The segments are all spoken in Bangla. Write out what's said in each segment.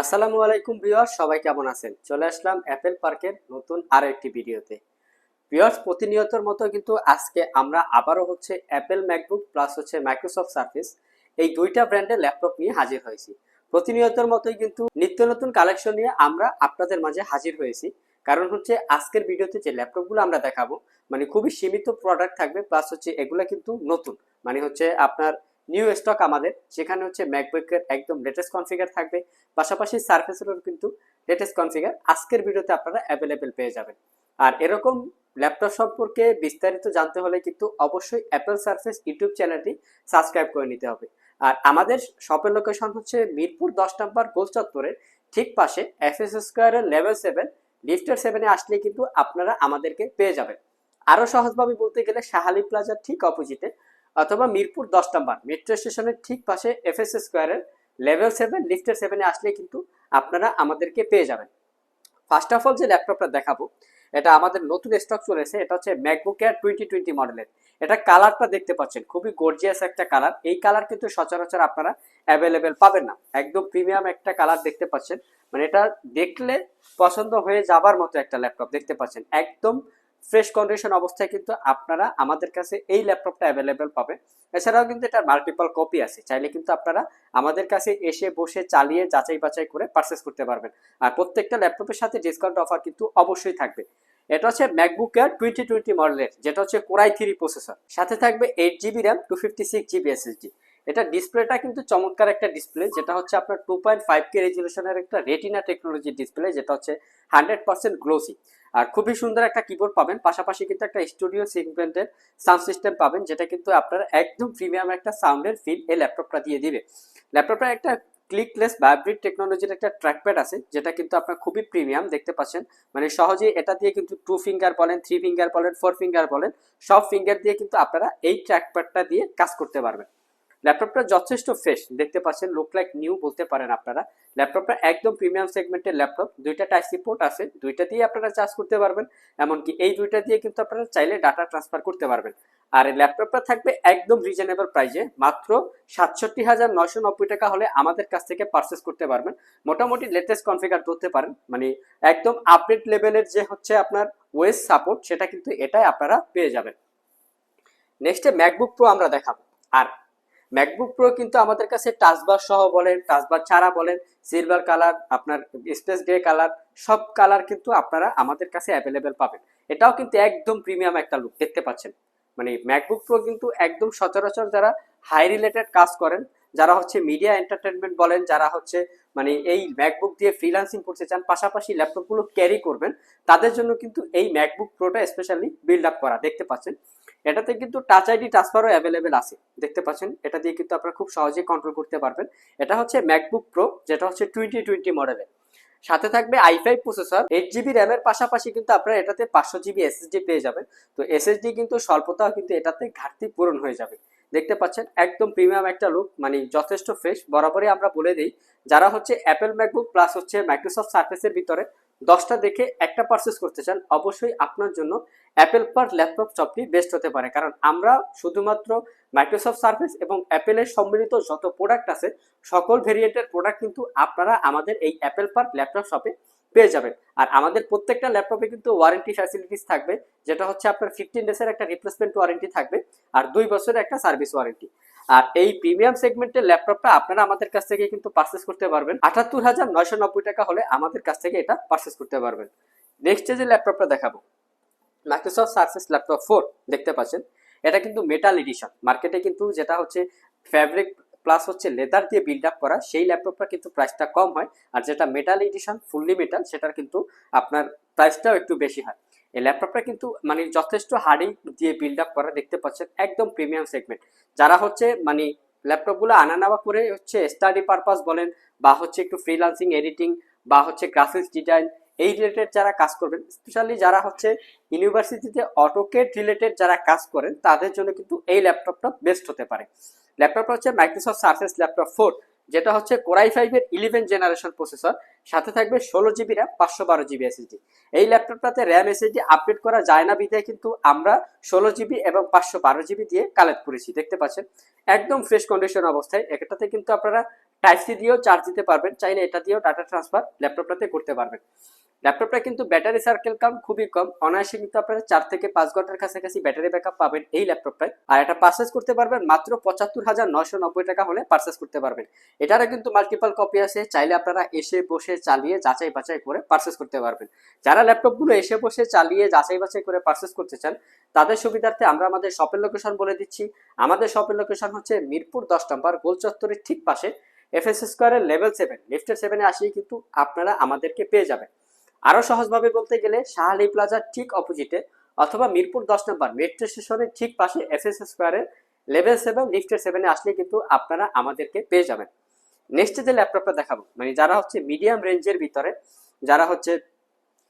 আসসালামু আলাইকুম ভিউয়ার্স, সবাই কেমন আছেন? চলে আসলাম অ্যাপেল পার্কের নতুন আরও একটি ভিডিওতে। ভিউয়ার্স, প্রতিনিয়তর মতো কিন্তু আজকে আমরা আবারও হচ্ছে অ্যাপেল ম্যাকবুক প্লাস হচ্ছে মাইক্রোসফট সার্ফেস এই দুইটা ব্র্যান্ডের ল্যাপটপ নিয়ে হাজির হয়েছি। প্রতিনিয়তর মতোই কিন্তু নিত্য নতুন কালেকশন নিয়ে আমরা আপনাদের মাঝে হাজির হয়েছি। কারণ হচ্ছে আজকের ভিডিওতে যে ল্যাপটপগুলো আমরা দেখাবো মানে খুবই সীমিত প্রোডাক্ট থাকবে, প্লাস হচ্ছে এগুলো কিন্তু নতুন। মানে হচ্ছে আপনার নিউ স্টক আমাদের। সেখানে হচ্ছে ম্যাকবুকের একদম লেটেস্ট কনফিগার থাকবে। পাশাপাশি সার্ফেসেরও কিন্তু লেটেস্ট কনফিগার আজকের ভিডিওতে আপনারা অ্যাভেলেবেল পেয়ে যাবেন। আর এরকম ল্যাপটপ সম্পর্কে বিস্তারিত জানতে হলে কিন্তু অবশ্যই অ্যাপেল সার্ফেস ইউটিউব চ্যানেলটি সাবস্ক্রাইব করে নিতে হবে। আর আমাদের শপের লোকেশন হচ্ছে মিরপুর দশ নম্বর গোল চত্বরের ঠিক পাশে এফ এস স্কোয়ারের লেভেল সেভেন লিফটার সেভেনে আসলে কিন্তু আপনারা আমাদেরকে পেয়ে যাবেন। আরও সহজভাবে বলতে গেলে শাহালি প্লাজার ঠিক অপোজিটে অথবা মিরপুর দশ নম্বর মেট্রো স্টেশনের ঠিক পাশে এফ এস স্কোয়ারের লেভেল সেভেন লিফটের সেভেনে আসলে কিন্তু আপনারা আমাদেরকে পেয়ে যাবেন। ফার্স্ট অফ অল যে ল্যাপটপটা দেখাবো, এটা আমাদের নতুন স্টক চলেছে এটা হচ্ছে ম্যাকবুক এয়ার টোয়েন্টি টোয়েন্টি মডেলের এটা কালারটা দেখতে পাচ্ছেন, খুবই গর্জিয়াস একটা কালার এই কালার কিন্তু সচরাচর আপনারা অ্যাভেলেবেল পাবেন না। একদম প্রিমিয়াম একটা কালার দেখতে পাচ্ছেন। মানে এটা দেখলে পছন্দ হয়ে যাবার মতো একটা ল্যাপটপ দেখতে পাচ্ছেন। একদম ফ্রেশ কন্ডিশন অবস্থায় কিন্তু আপনারা আমাদের কাছে এই ল্যাপটপটা অ্যাভেলেবেল পাবে। এছাড়াও কিন্তু এটার মাল্টিপল কপি আছে। চাইলে কিন্তু আপনারা আমাদের কাছে এসে বসে চালিয়ে যাচাই বাছাই করে পারচেস করতে পারবেন। আর প্রত্যেকটা ল্যাপটপের সাথে ডিসকাউন্ট অফার কিন্তু অবশ্যই থাকবে। এটা হচ্ছে ম্যাকবুক এয়ার টোয়েন্টি টোয়েন্টি মডেলের যেটা হচ্ছে কোরাই থ্রি প্রসেসর সাথে থাকবে eight GB RAM two fifty six GB SSD এটা ডিসপ্লেটা কিন্তু চমৎকার একটা ডিসপ্লে যেটা হচ্ছে আপনার টু পয়েন্ট ফাইভ কে রেজুলেশনের একটা রেটিনা টেকনোলজির ডিসপ্লে যেটা হচ্ছে হান্ড্রেড পার্সেন্ট গ্লোসি আর খুবই সুন্দর একটা কিবোর্ড পাবেন। পাশাপাশি কিন্তু একটা স্টুডিও সিগমেন্টের সাউন্ড সিস্টেম পাবেন, যেটা কিন্তু আপনার একদম প্রিমিয়াম একটা সাউন্ডের ফিল এই ল্যাপটপটা দিয়ে দিবে। ল্যাপটপটা একটা ক্লিকলেস ভাইব্রিড টেকনোলজির একটা ট্র্যাকপ্যাড আছে, যেটা কিন্তু আপনার খুবই প্রিমিয়াম দেখতে পাচ্ছেন। মানে সহজেই এটা দিয়ে কিন্তু টু ফিঙ্গার বলেন থ্রি ফিঙ্গার বলেন ফোর ফিঙ্গার বলেন, সব ফিঙ্গার দিয়ে কিন্তু আপনারা এই ট্র্যাকপ্যাডটা দিয়ে কাজ করতে পারবেন। ল্যাপটপটা যথেষ্ট ফ্রেশ দেখতে পাচ্ছেন লুক লাইক নিউ বলতে পারেন আপনারা। ল্যাপটপটা একদম প্রিমিয়াম সেগমেন্টের ল্যাপটপ দুইটা টাইপ সি পোর্ট আছে, দুইটা দিয়ে আপনারা চার্জ করতে পারবেন। এমনকি এই দুইটা দিয়ে কিন্তু আপনারা চাইলে ডাটা ট্রান্সফার করতে পারবেন। আর ল্যাপটপটা থাকবে একদম রিজনেবল প্রাইসে মাত্র সাতষট্টি হাজার নয়শো নব্বই টাকা হলে আমাদের কাছ থেকে পারচেস করতে পারবেন। মোটামুটি লেটেস্ট কনফিগার ধরতে পারেন। মানে একদম আপডেট লেভেলের যে হচ্ছে আপনার ওয়েস সাপোর্ট সেটা কিন্তু এটাই আপনারা পেয়ে যাবেন। নেক্সটে ম্যাকবুক প্রো আমরা দেখাবো। আর ম্যাকবুক প্রো কিন্তু আমাদের কাছে টাচবার সহ বলেন টাচবার ছাড়া বলেন সিলভার কালার আপনার স্পেস গ্রে কালার সব কালার কিন্তু আপনারা আমাদের কাছে অ্যাভেলেবেল পাবেন। এটাও কিন্তু একদম প্রিমিয়াম একটা লুক দেখতে পাচ্ছেন। মানে ম্যাকবুক প্রো কিন্তু একদম সচরাচর যারা হাই রিলেটেড কাজ করেন, যারা হচ্ছে মিডিয়া এন্টারটেনমেন্ট বলেন, যারা হচ্ছে মানে এই ম্যাকবুক দিয়ে ফ্রিলান্সিং করতে চান, পাশাপাশি ল্যাপটপগুলো ক্যারি করবেন, তাদের জন্য কিন্তু এই ম্যাকবুক প্রোটা স্পেশালি বিল্ড আপ করা, দেখতে পাচ্ছেন। এটাতে কিন্তু টাচ আইডি ট্রান্সফারও অ্যাভেলেবেল আছে। দেখতে পাচ্ছেন? এটা দিয়ে কিন্তু আপনারা খুব সহজেই কন্ট্রোল করতে পারবেন। এটা হচ্ছে ম্যাকবুক প্রো যেটা হচ্ছে টোয়েন্টি টোয়েন্টি মডেলের সাথে থাকবে I five processor eight GB র্যামের পাশাপাশি কিন্তু আপনারা এটাতে পাঁচশো জিবি এসএসডি পেয়ে যাবেন। তো এসএসডি কিন্তু স্বল্পতাও কিন্তু এটাতে ঘাটতি পূরণ হয়ে যাবে। দেখতে পাচ্ছেন? একদম প্রিমিয়াম একটা লুক মানে যথেষ্ট ফ্রেশ বরাবরই আমরা বলে দিই, যারা হচ্ছে অ্যাপেল ম্যাকবুক প্লাস হচ্ছে মাইক্রোসফট সার্ফেসের ভিতরে দশটা দেখে একটা পারচেস করতে চান, অবশ্যই আপনার জন্য অ্যাপেল পার ল্যাপটপ শপটি বেস্ট হতে পারে। কারণ আমরা শুধুমাত্র মাইক্রোসফট সার্ভিস এবং অ্যাপেলের সম্মিলিত যত প্রোডাক্ট আছে, সকল ভেরিয়েন্টের প্রোডাক্ট কিন্তু আপনারা আমাদের এই অ্যাপেল পার ল্যাপটপ শপে পেয়ে যাবেন। আর আমাদের প্রত্যেকটা ল্যাপটপে কিন্তু ওয়ারেন্টি ফ্যাসিলিটিস থাকবে, যেটা হচ্ছে আপনার ফিফটিন ডেজের একটা রিপ্লেসমেন্ট ওয়ারেন্টি থাকবে, আর দুই বছরের একটা সার্ভিস ওয়ারেন্টি আর এই প্রিমিয়াম সেগমেন্টের ল্যাপটপটা আপনারা আমাদের কাছ থেকে কিন্তু পারচেস করতে পারবেন। আটাত্তর হাজার নয়শো নব্বই টাকা হলে আমাদের কাছ থেকে এটা পারচেস করতে পারবেন। নেক্সট যে ল্যাপটপটা দেখাবো মাইক্রোসফট সার্ফেস ল্যাপটপ ফোর দেখতে পাচ্ছেন। এটা কিন্তু মেটাল এডিশন মার্কেটে কিন্তু যেটা হচ্ছে ফ্যাব্রিক প্লাস হচ্ছে লেদার দিয়ে বিল্ড আপ করা, সেই ল্যাপটপটা কিন্তু প্রাইসটা কম হয়। আর যেটা মেটাল এডিশন ফুললি মেটাল সেটার কিন্তু আপনার প্রাইসটাও একটু বেশি হয়। এই ল্যাপটপটা কিন্তু মানে যথেষ্ট হার্ডিং দিয়ে বিল্ড আপ করা দেখতে পাচ্ছেন, একদম প্রিমিয়াম সেগমেন্ট যারা হচ্ছে মানে ল্যাপটপগুলো আনা নেওয়া করে হচ্ছে স্টাডি পারপাস বলেন বা হচ্ছে একটু ফ্রিলান্সিং এডিটিং বা হচ্ছে গ্রাফিক্স ডিজাইন এই রিলেটেড যারা কাজ করবেন স্পেশালি যারা হচ্ছে ইউনিভার্সিটিতে অটোকেট রিলেটেড যারা কাজ করেন, তাদের জন্য কিন্তু এই ল্যাপটপটা বেস্ট হতে পারে। ল্যাপটপটা হচ্ছে মাইক্রোসফট সার্ফেস ল্যাপটপ ফোর যেটা হচ্ছে কোরাই ফাইভের ইলেভেন জেনারেশন প্রসেসর সাথে থাকবে ষোলো জিবি র্যাম পাঁচশো বারো জিবি এসএসডি এই ল্যাপটপটাতে র্যাম এসএসডি আপডেট করা যায় না বিধায় কিন্তু আমরা ষোলো জিবি এবং পাঁচশো বারো জিবি দিয়ে কালেক্ট করেছি, দেখতে পাচ্ছেন? একদম ফ্রেশ কন্ডিশন অবস্থায়। এটাতে কিন্তু আপনারা টাইপ সি দিয়েও চার্জ দিতে পারবেন, চাইলে এটা দিয়েও ডাটা ট্রান্সফার ল্যাপটপটাতে করতে পারবেন। ল্যাপটপটা কিন্তু ব্যাটারি সার্কেল কাউন্ট খুবই কম, অনায়াসে কিন্তু আপনারা চার থেকে পাঁচ ঘণ্টার কাছাকাছি ব্যাটারি ব্যাকআপ পাবেন এই ল্যাপটপটায় আর এটা পারচেস করতে পারবেন মাত্র পঁচাত্তর হাজার নয়শো নব্বই টাকা হলে পারচেস করতে পারবেন। এটারও কিন্তু মাল্টিপাল কপি আছে, চাইলে আপনারা এসে বসে চালিয়ে যাচাই বাছাই করে পারচেস করতে পারবেন। যারা ল্যাপটপগুলো এসে বসে চালিয়ে যাচাই বাছাই করে পারচেস করতে চান, তাদের সুবিধার্থে আমরা আমাদের শপের লোকেশন বলে দিচ্ছি। আমাদের শপের লোকেশন হচ্ছে মিরপুর দশ নম্বর গোল চত্বরের ঠিক পাশে। এফএস স্কোয়ারের লেভেল সেভেন লিফটের সেভেনে আসলেই কিন্তু আপনারা আমাদেরকে পেয়ে যাবেন। আরও সহজভাবে বলতে গেলে শাহালি প্লাজার ঠিক অপোজিটে অথবা মিরপুর দশ নম্বর মেট্রো স্টেশনের ঠিক পাশে এস এস স্কোয়ারের লেভেল সেভেন লিফটের সেভেনে আসলে কিন্তু আপনারা আমাদেরকে পেয়ে যাবেন। নেক্সট যে ল্যাপটপটা দেখাবো মানে যারা হচ্ছে মিডিয়াম রেঞ্জের ভিতরে, যারা হচ্ছে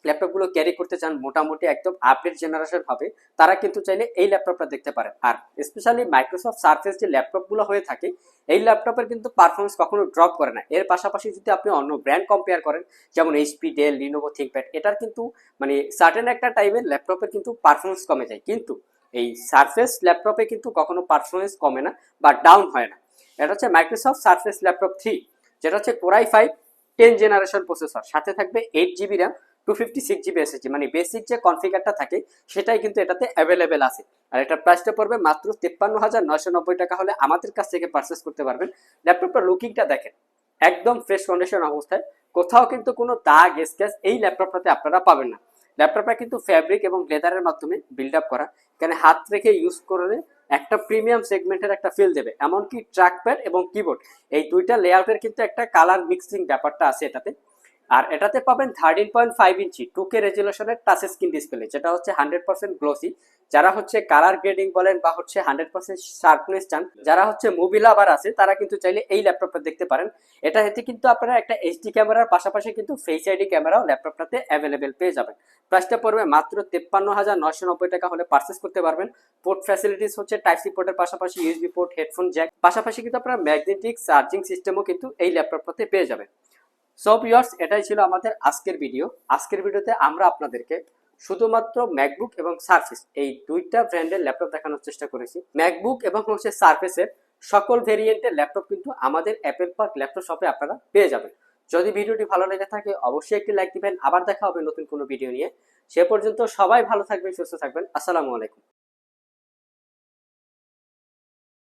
ল্যাপটপগুলো ক্যারি করতে চান মোটামুটি একদম আপডেট জেনারেশন হবে তারা কিন্তু চাইলে এই ল্যাপটপটা দেখতে পারেন। আর স্পেশালি মাইক্রোসফট সার্ফেস যে ল্যাপটপগুলো হয়ে থাকে, এই ল্যাপটপের কিন্তু পারফরমেন্স কখনো ড্রপ করে না। এর পাশাপাশি যদি আপনি অন্য ব্র্যান্ড কম্পেয়ার করেন, যেমন এইচপি ডেল লিনোভো থিঙ্কপ্যাড এটার কিন্তু মানে সার্টেন একটা টাইমে ল্যাপটপের কিন্তু পারফরমেন্স কমে যায়। কিন্তু এই সার্ফেস ল্যাপটপে কিন্তু কখনো পারফরমেন্স কমে না বা ডাউন হয় না। এটা হচ্ছে মাইক্রোসফট সার্ফেস ল্যাপটপ থ্রি যেটা হচ্ছে core i five ten generation processor সাথে থাকবে eight GB RAM two fifty six GB SSD মানে বেসিক যে কনফিগারটা থাকে, সেটাই কিন্তু এটাতে অ্যাভেলেবেল আছে। আর এটা প্রাইসটা পড়বে মাত্র তেপ্পান্ন হাজার নয়শো নব্বই টাকা হলে আমাদের কাছ থেকে পারচেস করতে পারবেন। ল্যাপটপটার লুকিংটা দেখেন, একদম ফ্রেশ কন্ডিশন অবস্থায়। কোথাও কিন্তু কোনো দাগ স্ক্যাচ এই ল্যাপটপটাতে আপনারা পাবেন না। ল্যাপটপটা কিন্তু ফ্যাব্রিক এবং লেদারের মাধ্যমে বিল্ড আপ করা। এখানে হাত রেখে ইউজ করলে একটা প্রিমিয়াম সেগমেন্টের একটা ফিল দেবে। এমনকি ট্র্যাকপ্যাড এবং কিবোর্ড এই দুইটা লেআউটের কিন্তু একটা কালার মিক্সিং ব্যাপারটা আছে এটাতে। আর এটাতে পাবেন thirteen point five inch two K রেজুলেশনের touch screen display যেটা হচ্ছে হান্ড্রেড পার্সেন্ট গ্লোসি যারা হচ্ছে কালার গ্রেডিং বলেন বা হচ্ছে হান্ড্রেড পার্সেন্ট শার্পনেস চান, যারা হচ্ছে মুভি লাভার আছে, তারা কিন্তু চাইলে এই ল্যাপটপটা দেখতে পারেন। এটা এতে কিন্তু আপনারা একটা এইচডি ক্যামেরার পাশাপাশি কিন্তু ফেস আইডি ক্যামেরাও ল্যাপটপটাতে অ্যাভেলেবেল পেয়ে যাবেন। প্রাইসটা পড়বে মাত্র তেপ্পান্ন হাজার নয়শো নব্বই টাকা হলে পারচেস করতে পারবেন। পোর্ট ফ্যাসিলিটিস হচ্ছে টাইপ সি পোর্টের পাশাপাশি ইউএসবি পোর্ট হেডফোন জ্যাক পাশাপাশি কিন্তু আপনারা ম্যাগনেটিক চার্জিং সিস্টেমও কিন্তু এই ল্যাপটপটাতে পেয়ে যাবেন। সো ভিউয়ার্স এটাই ছিল আমাদের আজকের ভিডিও আজকের ভিডিওতে আমরা আপনাদেরকে শুধুমাত্র ম্যাকবুক এবং সার্ফেস এই দুইটা ব্র্যান্ডের ল্যাপটপ দেখানোর চেষ্টা করেছি। ম্যাকবুক এবং হচ্ছে সার্ফেসের সকল ভেরিয়েন্টের ল্যাপটপ কিন্তু আমাদের অ্যাপেল পার্ক ল্যাপটপ শপে আপনারা পেয়ে যাবেন। যদি ভিডিওটি ভালো লেগে থাকে, অবশ্যই একটি লাইক দিবেন। আবার দেখা হবে নতুন কোনো ভিডিও নিয়ে। সে পর্যন্ত সবাই ভালো থাকবেন, সুস্থ থাকবেন। আসসালামু আলাইকুম।